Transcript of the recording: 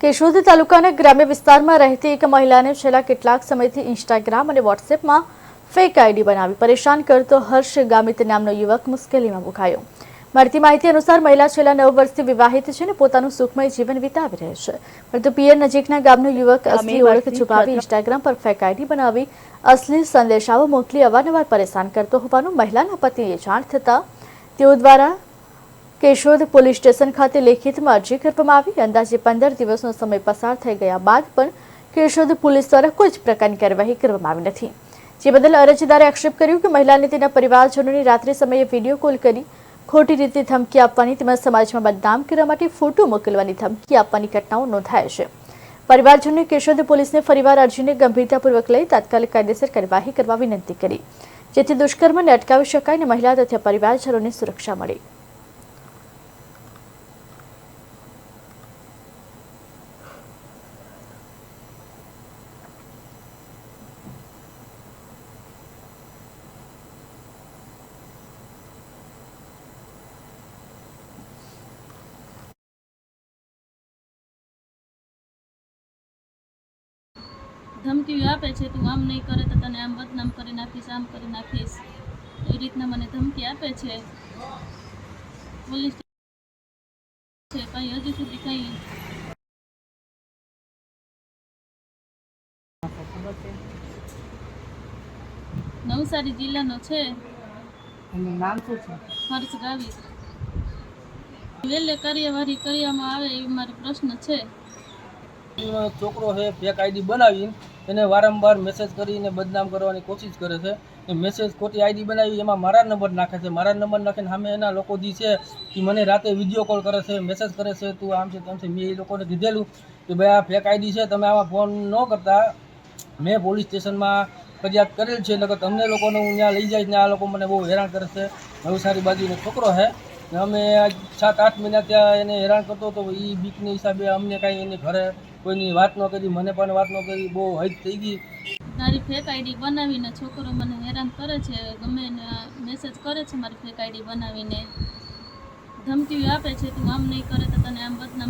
કેશોદ તાલુકાના ગ્રામ્ય વિસ્તારમાં રહેતી એક મહિલાને છેલ્લા કેટલાક સમયથી ઇન્સ્ટાગ્રામ અને વોટ્સએપમાં ફેક આઈડી બનાવી પરેશાન કરતો હર્ષ ગામિત નામનો યુવક મુશ્કેલીમાં મુકાયો મળતી માહિતી અનુસાર મહિલા છેલ્લા નવ વર્ષથી વિવાહિત છે અને પોતાનું સુખમય જીવન વિતાવી રહે છે. પરંતુ પિયર નજીકના ગામનો યુવક અસલી ઓળખ છુપાવી ઇન્સ્ટાગ્રામ પર ફેક આઈડી બનાવી અસલી સંદેશાઓ મોકલી અવારનવાર પરેશાન કરતો હોવાનું મહિલાના પતિએ જાણ થતાં તેઓ દ્વારા કેશોદ પોલીસ સ્ટેશન ખાતે લેખિતમાં અરજી કરવામાં આવી અંદાજે પંદર દિવસનો સમય પસાર થઈ ગયા બાદ પણ કેશોદ પોલીસ દ્વારા કોઈ જ પ્રકારની કાર્યવાહી કરવામાં આવી નથી. જે બદલ અરજદારે આક્ષેપ કર્યો કે મહિલાને તેના પરિવારજનોની રાત્રિ સમયે વીડિયો કોલ કરી ખોટી રીતે ધમકી આપવાની તેમજ સમાજમાં બદનામ કરવા માટે ફોટો મોકલવાની ધમકી આપવાની ઘટનાઓ નોંધાય છે. પરિવારજનોએ કેશોદ પોલીસને ફરીવાર અરજીને ગંભીરતાપૂર્વક લઈ તાત્કાલિક કાયદેસર કાર્યવાહી કરવા વિનંતી કરી, જેથી દુષ્કર્મને અટકાવી શકાય અને મહિલા તથા પરિવારજનોને સુરક્ષા મળે. ધમકીઓ આપે છે તું આમ નહીં કરે તો તને આમ બદનામ કરી નાખીશ આમ કરી નાખીશ. એ રીતના મને ધમકી આપે છે. પોલીસ છે કંઈ હજુ સુધી કંઈ નવસારી જિલ્લાનો છે. એનું નામ શું છે? હર્ષ ગાવી વેલે કાર્યવાહી કરવામાં આવે એવી મારો પ્રશ્ન છે. એનો છોકરો છે ફેક આઈડી બનાવીને એને વારંવાર મેસેજ કરીને બદનામ કરવાની કોશિશ કરે છે. એ મેસેજ ખોટી આઈડી બનાવી, એમાં મારા નંબર નાખે છે. મારા નંબર નાખીને સામે એના લોકો દી છે કે મને રાતે વીડિયો કોલ કરે છે મેસેજ કરે છે, તું આમ છે તેમ છે. મેં એ લોકોને કીધેલું કે ભાઈ, આ ફેક આઈડી છે, તમે આમાં ફોન ન કરતા. મેં પોલીસ સ્ટેશનમાં ફરિયાદ કરેલ છે એટલે તમને લોકોને હું ત્યાં લઈ જઈશ ને આ લોકો મને બહુ હેરાન કરે છે. નવસારી બાજુનો છોકરો છે. અમે સાત, આઠ મહિના ત્યાં એને હેરાન કરતો હતો એ બીકની હિસાબે અમને કાંઈ એની ઘરે કોઈની વાત ન કરી, મને પણ વાત ન કરી, બહુ હદ થઈ ગઈ. મારી ફેક આઈડી બનાવીને છોકરો મને હેરાન કરે છે, ગમે એને મેસેજ કરે છે મારી ફેક આઈડી બનાવીને. ધમકીઓ આપે છે, તું આમ નહીં કરે તો તને આમ બદનામ